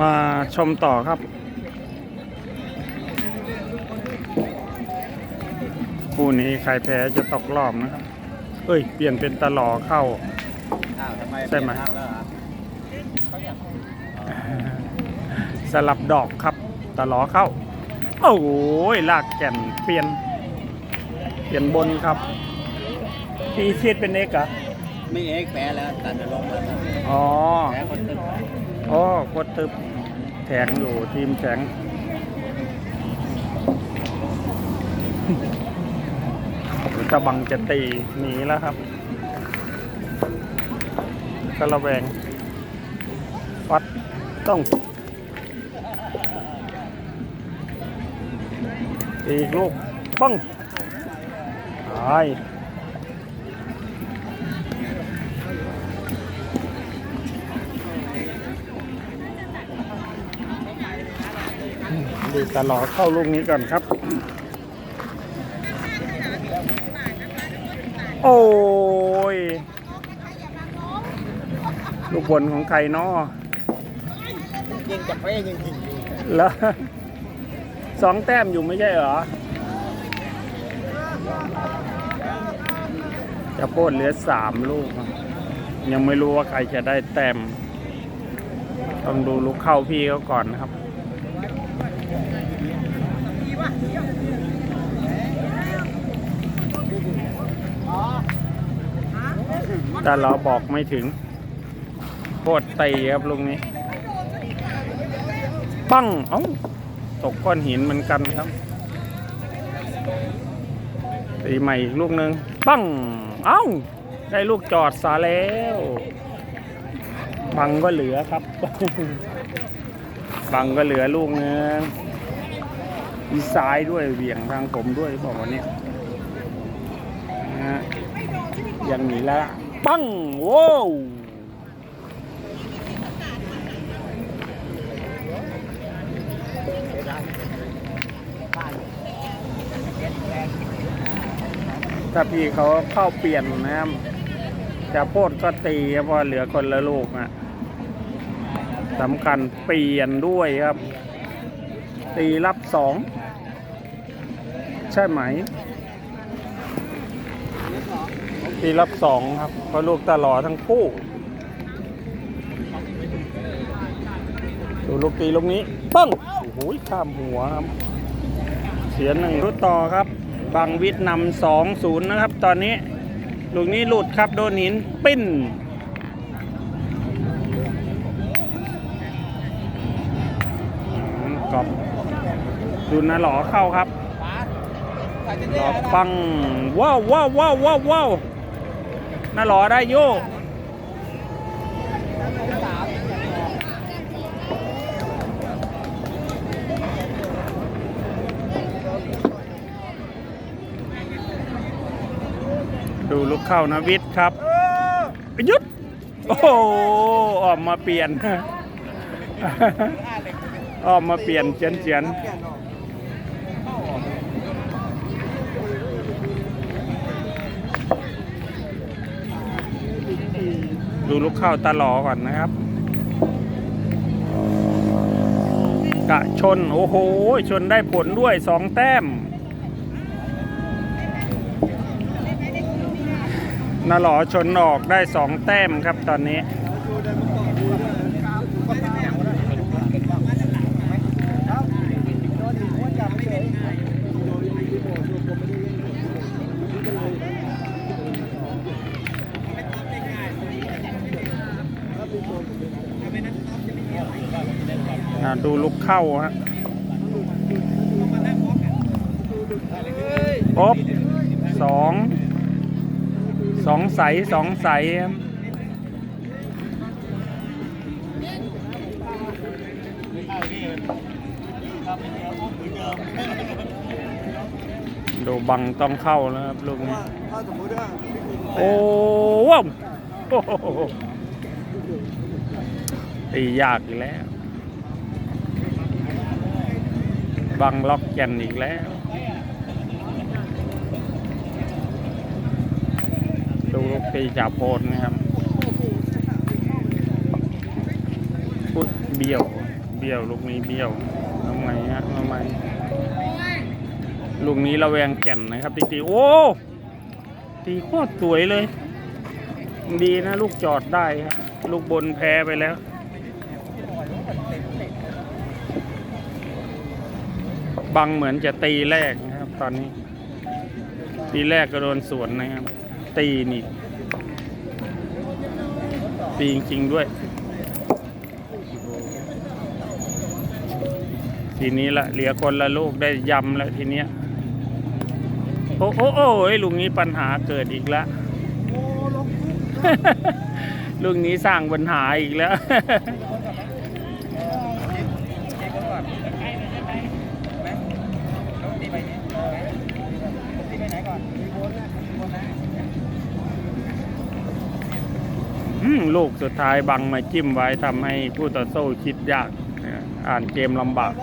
มาชมต่อครับ คู่นี้ใครแพ้จะตกรอบนะครับ เอ้ย เปลี่ยนเป็นตะหลอเข้าอ้าวทำไมใช่ไหมเปลี่ยนภาพแล้วเหรอสลับดอกครับตะหลอเข้า โอ้ยลากแก่นเปลี่ยน เปลี่ยนบนครับพี่ชีดเป็นเอกเหรอะไม่เอ็กแพ้แล้วตัดจะลงแล้วครับอ๋อแพ้คนตึกโอ้โคตรตึบ แทงอยู่ทีมแทงตะบังจะตีหนีแล้วครับกระแวงฟัดต้องอีกลูกปังตาย ดูตลอดเข้าลูกนี้ก่อนครับ โอ้ย ลูกบอลของใครนาะยิงจากเป้ยิงยิงแล้วสองแต้มอยู่ไม่ใช่เหรอจะโปดเหลือสามลูก ยังไม่รู้ว่าใครจะได้แต้ม ต้องดูลูกเข้าพี่เขาก่อนนะครับ แต่เราบอกไม่ถึงโคตรตีครับลูกนี้ ปั้ง เอ้า ตกก้อนหินเหมือนกันครับ ตีใหม่อีกลูกหนึ่งปั้ง เอ้า ได้ลูกจอดสาแล้วบังก็เหลือครับ บังก็เหลือลูกนึง มีซ้ายด้วยเหวี่ยงทางผมด้วยบอกว่าเนี่ยนะฮะยังหนีแล้วปั้งโว้วถ้าพี่เขาเข้าเปลี่ยนนะครับจะโพดก็ตีเพราะเหลือคนละลูกนะสำคัญเปลี่ยนด้วยครับ ตีรับสอง ใช่ไหม ตีรับสองครับเพราะลูกตลอดทั้งคู่ ดูลูกตีลูกนี้ปึ้งโอ้โหข้ามหัวครับ เสียหนึ่งรุดต่อครับบางวิทย์นำสองศูนย์นะครับ ตอนนี้ ลูกนี้หลุดครับโดนหินปิ้นกอบดูนะหลอเข้าครับ หลอปังว้าวว้าวว้าวว้าวว้าวน่าหลอได้โยกดูลูกเข้านะวิทย์ครับหยุดโอ้ออกมาเปลี่ยนออกมาเปลี่ยนเจียนเจียน ดูลูกข้าวตาหลอก่อนนะครับ กะชน โอ้โห ชนได้ผลด้วยสองแต้มนาหลอชนออกได้สองแต้มครับตอนนี้ เข้าฮะป๊บสองสองใสสองใสดูบังต้องเข้าแล้วครับลูกนี้โอ้ว้าวโหตียากอีกแล้ว บังล็อกแกนอีกแล้ว ดูลูกตีจ่าโพนนะครับอุ๊ยเบี้ยว เบี้ยวลูกนี้เบี้ยวทำไงฮะทำไมลูกนี้ระแวงแก่นนะครับตีตีโอ้ตีโคตรสวยเลย ดีนะ ลูกจอดได้ครับ ลูกบนแพ้ไปแล้ว บังเหมือนจะตีแรกนะครับ ตอนนี้ ตีแรกก็โดนสวนนะครับ ตีนี่ ตีจริง ๆ ด้วย ทีนี้ละเหลือคนละลูกได้ยำแล้วทีเนี้ย โอ้โอ้โอ้ลุงนี้ปัญหาเกิดอีกแล้วลุงนี้สร้างปัญหาอีกแล้ว ลูกสุดท้ายบังมาจิ้มไว้ทำให้ผู้ต่อสู้คิดยาก อ่านเกมลำบาก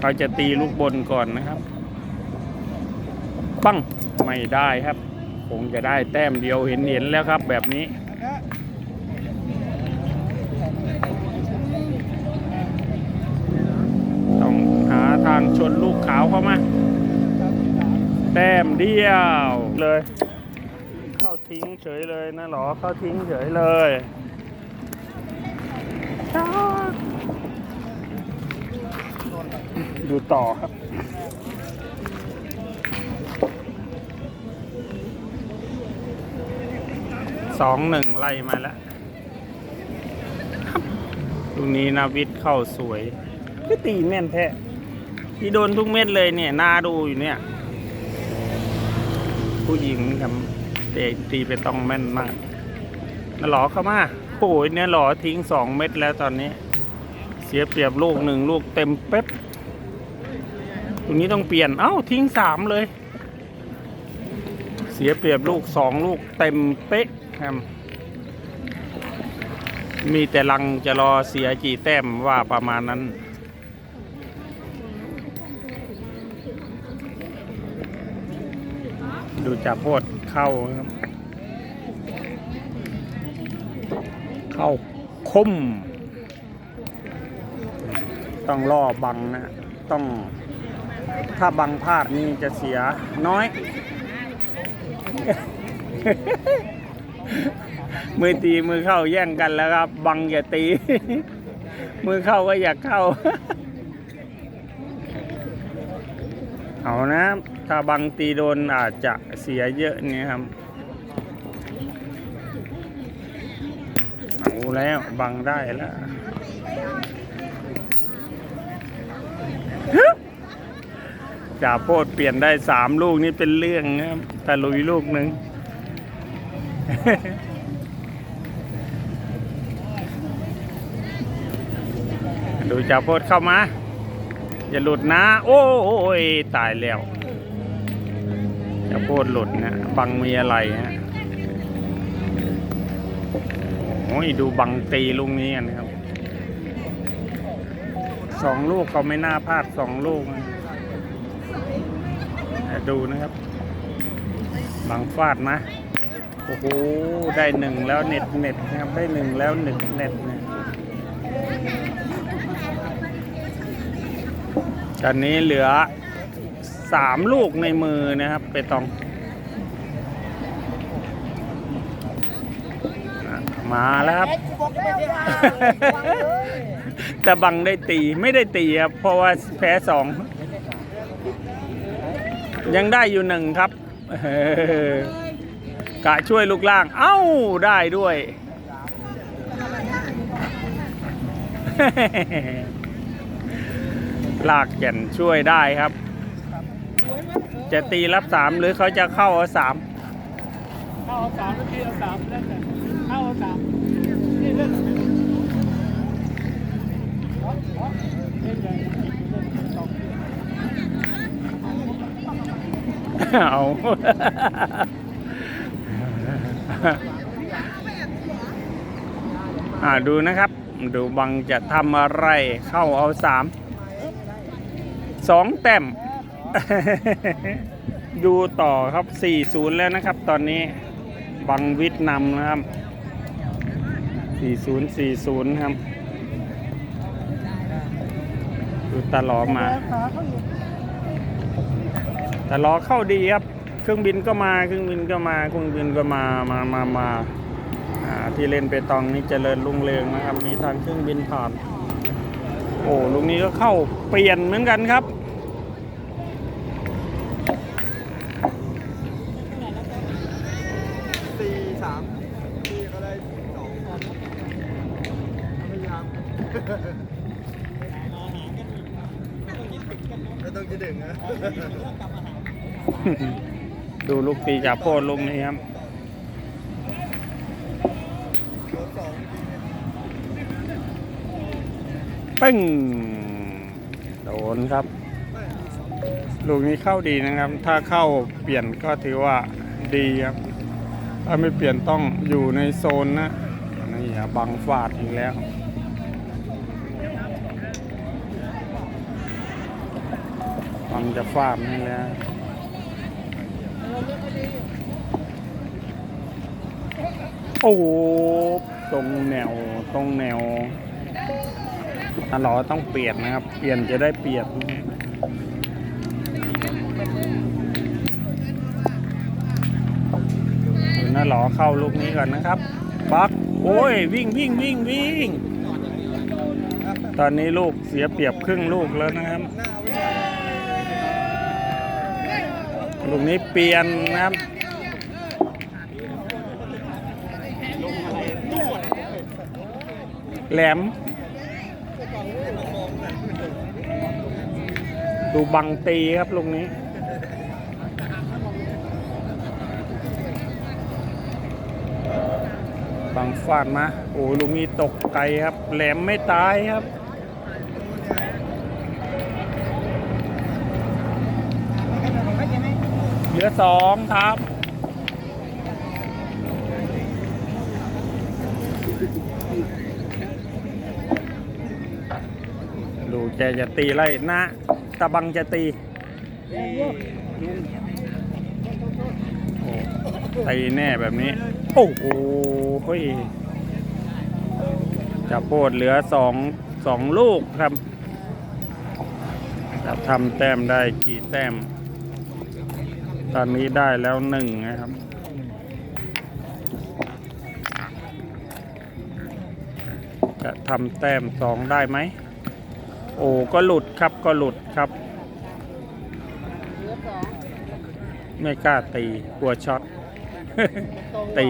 เขาจะตีลูกบนก่อนนะครับ ปังไม่ได้ครับ คงจะได้แต้มเดียวเห็นเห็นแล้วครับแบบนี้ต้องหาทางชนลูกขาวเข้ามา แต้มเดียวเลย ทิ้งเฉยเลยนะหรอเขาทิ้งเฉยเลยจ้าดูต่อครับสองหนึ่งไล่มาแล้วครับลูกนี้นาวิทย์เข้าสวยก็ตีแม่นแท้ที่โดนทุกเม็ดเลยเนี่ยนาดูอยู่เนี่ย ผู้หญิงทำ เตะตีไปต้องแม่นมากน่าหลอเข้ามาโอ้ยเนี่ยหลอทิ้งสองเม็ดแล้วตอนนี้ เสียเปรียบลูกหนึ่งลูกเต็มเป๊ะตรงนี้ต้องเปลี่ยนเอ้าทิ้งสามเลย เสียเปรียบลูกสองลูกเต็มเป๊ะครับมีแต่ลังจะรอเสียกี่แต้มว่าประมาณนั้นดูจับโพด เข้าครับ เข้าคม ต้องล่อบังนะ ต้อง ถ้าบังพลาดนี่จะเสียน้อย มือตีมือเข้าแย่งกันแล้วครับ บังอย่าตี มือเข้าก็อยากเข้า เอานะถ้าบังตีโดนอาจจะเสียเยอะเนี่ยครับ เอาแล้วบังได้แล้วจ่าโพดเปลี่ยนได้สามลูกนี่เป็นเรื่องนะครับแต่ลุยลูกหนึ่งดูจ่าโพดเข้ามา อย่าหลุดนะ โอ้ยตายแล้วจ่าโพดหลุดนะ บังมีอะไรฮะโอ้ยดูบังตีลูกนี้กันะครับสองลูกเขาไม่น่าพลาดสองลูกนะดูนะครับ บังฟาดนะ โอ้โห ได้หนึ่งแล้วเน็ตเน็ตนะครับ ได้หนึ่งแล้วเน็ตเน็ตนะ ตอนนี้เหลือสามลูกในมือนะครับไปตองอะมาแล้วครับ แต่บังได้ตีไม่ได้ตีครับ เพราะว่าแพ้สอง ยังได้อยู่หนึ่งครับเออกะช่วยลูกล่าง เอ้า ได้ด้วย ลากแก่นช่วยได้ครับ จะตีรับสามหรือเขาจะเข้าเอาสามเข้าเอาสามตีเอาสามเล่นเลยเข้าเอาสามนี่เล่นเล่นหญ่เล่นสองเอาอ่าดูนะครับ ดูบังจะทำอะไรเข้าเอาสาม สองแต้มดูต่อครับ 4-0 แล้วนะครับ ตอนนี้บังวิทย์นำนะครับ 4-0 4-0 ครับตาล้อมาขาเขาอยู่แต่ล้อเข้าดีครับ เครื่องบินก็มาเครื่องบินก็มาเครื่องบินก็มามามามาอ่าที่เล่นเปตองนี่เจริญรุ่งเรืองนะครับ มีทางเครื่องบินผ่าน โอ้ลูกนี้ก็เข้าเปลี่ยนเหมือนกันครับ สี่สามสี่ก็ได้สองพยายามไม่ต้องจะดึงนะ ดูลูกตีจากโพดลูกนี้ครับ โดนสอง ปึ้งโดนครับ ลูกนี้เข้าดีนะครับ ถ้าเข้าเปลี่ยนก็ถือว่าดีครับ ถ้าไม่เปลี่ยนต้องอยู่ในโซนนะนี่บังฟาดอีกแล้วบังจะฟาดนี่แล้วโอ้ตรงแนว ตรงแนว อะเราต้องเปลี่ยนนะครับ เปลี่ยนจะได้เปลี่ยนหน้าหลอเข้าลูกนี้ก่อนนะครับบักโอ้ยวิ่งวิ่งวิ่งวิ่ง ตอนนี้ลูกเสียเปรียบครึ่งลูกแล้วนะครับลูกนี้เปลี่ยนนะครับแหลม ดูบังตีครับลูกนี้ บังฟาดมา โอ้ลูกนี้ตกไกลครับ แหลมไม่ตายครับเหลือสองครับ ดู แกจะตีไล่นะ ตะบังจะตีตีแน่แบบนี้ โอ้โหจะโพดเหลือสองสองลูกครับจะทำแต้มได้กี่แต้ม ตอนนี้ได้แล้วหนึ่งนะครับจะทำแต้มสองได้ไหม โอ้ก็หลุดครับก็หลุดครับ ไม่กล้าตีกลัวช็อตตี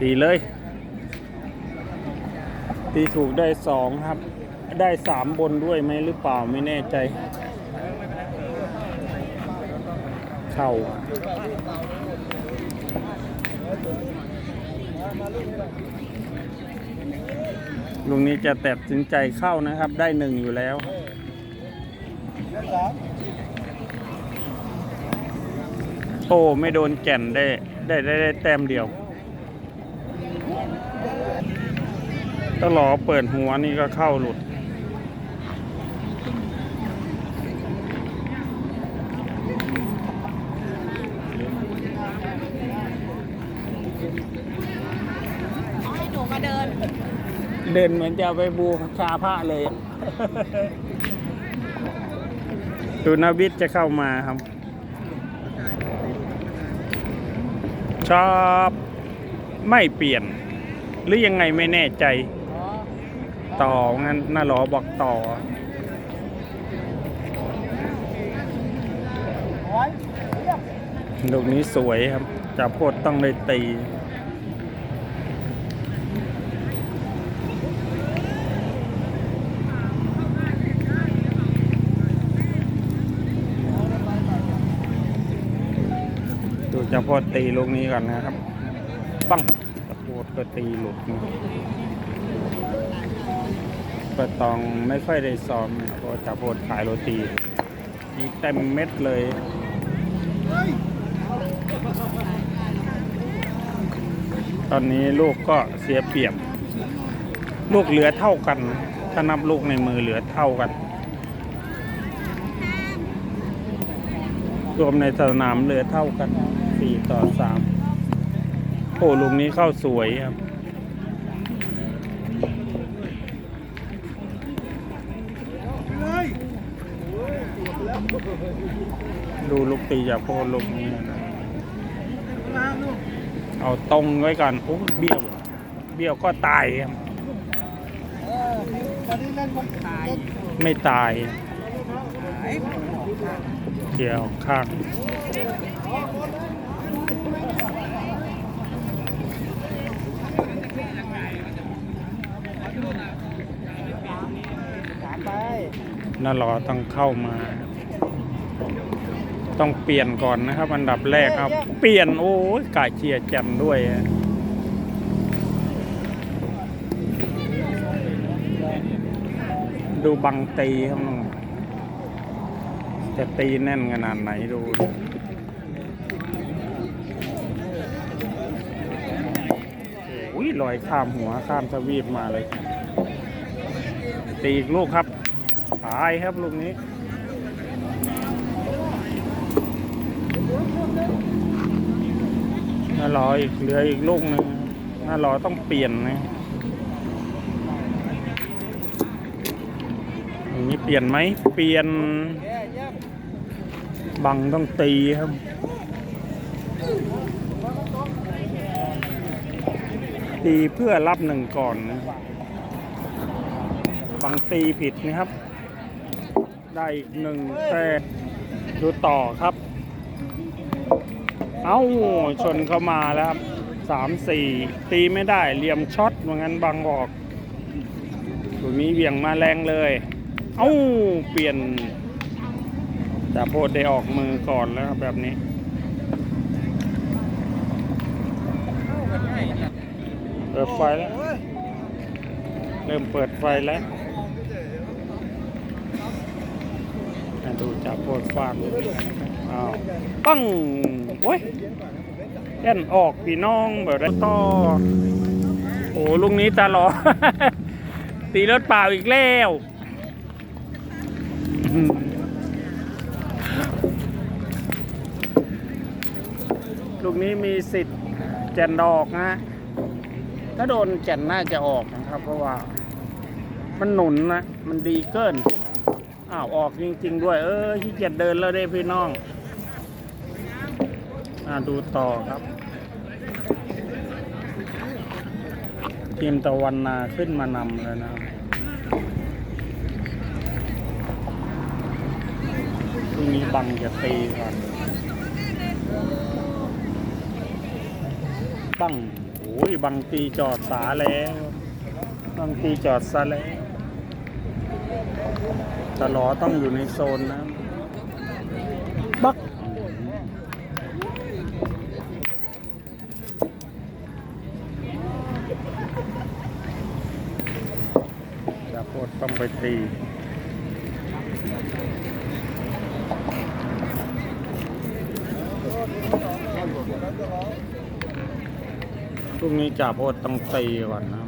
ตีเลย ตีถูกได้สองครับ ได้สามบนด้วยไหมหรือเปล่าไม่แน่ใจ เข้าลุ งนี้จะตัดสินใจเข้านะครับ ได้หนึ่งอยู่แล้ว โอ้ไม่โดนแก่นได้ได้ได้ได้แต้มเดียวตลอเปิดหัวนี่ก็เข้าหลุด ให้หนูมาเดิน เด่นเหมือนจะไปบูชาพระเลยดูนาวิทย์จะเข้ามาครับ ชอบไม่เปลี่ยน หรือยังไงไม่แน่ใจ ต่องั้นน่าหรอบอกต่อลูกนี้สวยครับจะโพดต้องได้ตี ดูจะโพดตีลูกนี้ก่อนนะครับปังจะโพดก็ตีหลุดนะปตองไม่ค่อยได้ซ้อมเพราะจะโพดขายโรตีนี่เต็มเม็ดเลยตอนนี้ลูกก็เสียเปรียบ ลูกเหลือเท่ากัน ถ้านับลูกในมือเหลือเท่ากัน รวมในสนามเหลือเท่ากัน สี่ต่อสามโอ้ลูกนี้เข้าสวยครับดูลูกตีจากโพดลูกนี้นะเอาตรงไว้ก่อนโอ้เบี้ยว เบี้ยวก็ตายครับไม่ตายเกี่ยวข้าง ขายไป น่ารอต้องเข้ามา ต้องเปลี่ยนก่อนนะครับ อันดับแรกครับ เปลี่ยนโอ้ยกาเชียร์จันด้วยอะดูบังตีครับน้องจะตีแน่นขนาดไหนดูดิโอ้ยลอยข้ามหัวข้ามทวีปมาเลย ตีอีกลูกครับ ตายครับลูกนี้น่ารออีกเหลืออีกลูกหนึ่งน่ารอต้องเปลี่ยนนะอย่างนี้เปลี่ยนไหมเปลี่ยนบังต้องตีครับตีเพื่อรับหนึ่งก่อนนะบังตีผิดนะครับ ได้อีกหนึ่งแต่ดูต่อครับ เอ้าชนเข้ามาแล้วครับสามสี่ตีไม่ได้เหลี่ยมช็อตเหมือนกันบังออกตัวนี้เหวี่ยงมาแรงเลย เอ้าเปลี่ยนจ่โพดได้ออกมือก่อนแล้วครับแบบนี้เปิดไฟแล้ว เริ่มเปิดไฟแล้วอะ ดูจ่าโพดฟาดเลยอ้าวปังโอ้ยแย่นออกพี่น้องแบบนั้ต่อโอ้ลุงนี้ตาหลอตีรถเปล่าอีกแล้วลูกนี้มีสิทธิ์แจนดอกนะ ถ้าโดนแจนน่าจะออกนะครับ เพราะว่า มันหนุนนะ มันดีเกินาวออกจริง ๆ ด้วย เออขี้เกียจเดินแล้วเด้พี่น้องอ่าดูต่อครับ ทีมตะวันนาขึ้นมานำเลยนะครับตรงนี้บังจะตีก่อนบังโอ้ยบังตีจอดสาแล้ว บังตีจอดซะแล้ว ตลอต้องอยู่ในโซนนะบักจะโคตรต้องไปตีพรุ่งนี้จ่าโพดต้องตีก่อนนะ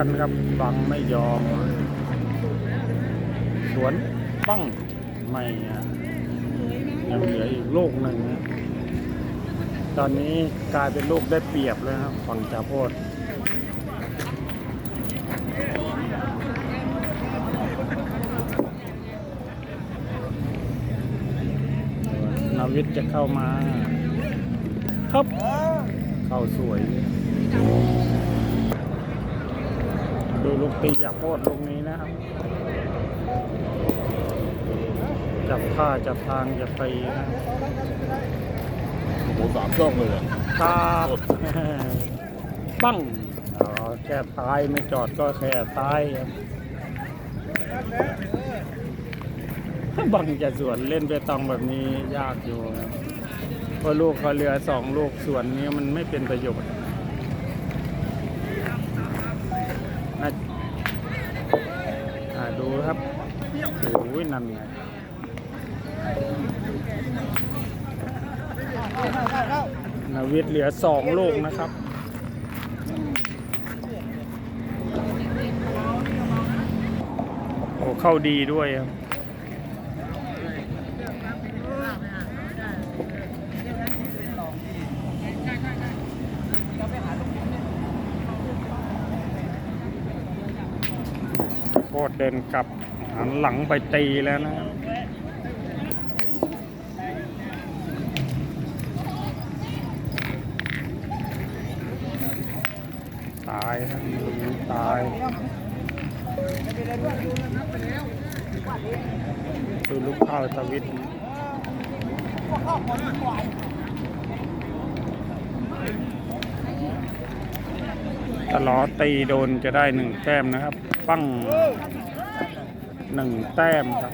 กันครับบังไม่ยอม สวนปั้งไม่ยังเหลืออีกลูกหนึ่งนะตอนนี้กลายเป็นลูกได้เปรียบแล้วครับฝั่งจ่าโพดนาวิทย์จะเข้ามา ครับ เข้าสวย ลูกตีจ่าโพดลูกนี้นะครับ จับท่าจับทางจะตีนะโอ้โหสามช่องเลยเหรอครับปั้งอ๋อแค่ตายไม่จอดก็แค่ตายครับบังจะสวนเล่นไปตองแบบนี้ยากอยู่ครับเพราะลูกเขาเหลือสองลูกสวนนี้มันไม่เป็นประโยชน์ นั่ไงนาวิทเหลือสองลูกนะครับโอ้เข้าดีด้วยครับโคตเดินกลับ หันหลังไปตีแล้วนะตายครับตายดูลูกข้าวสวิตช์ตลอดตีโดนจะได้หนึ่งแต้มนะครับ ปั้ง หนึ่งแต้มครับ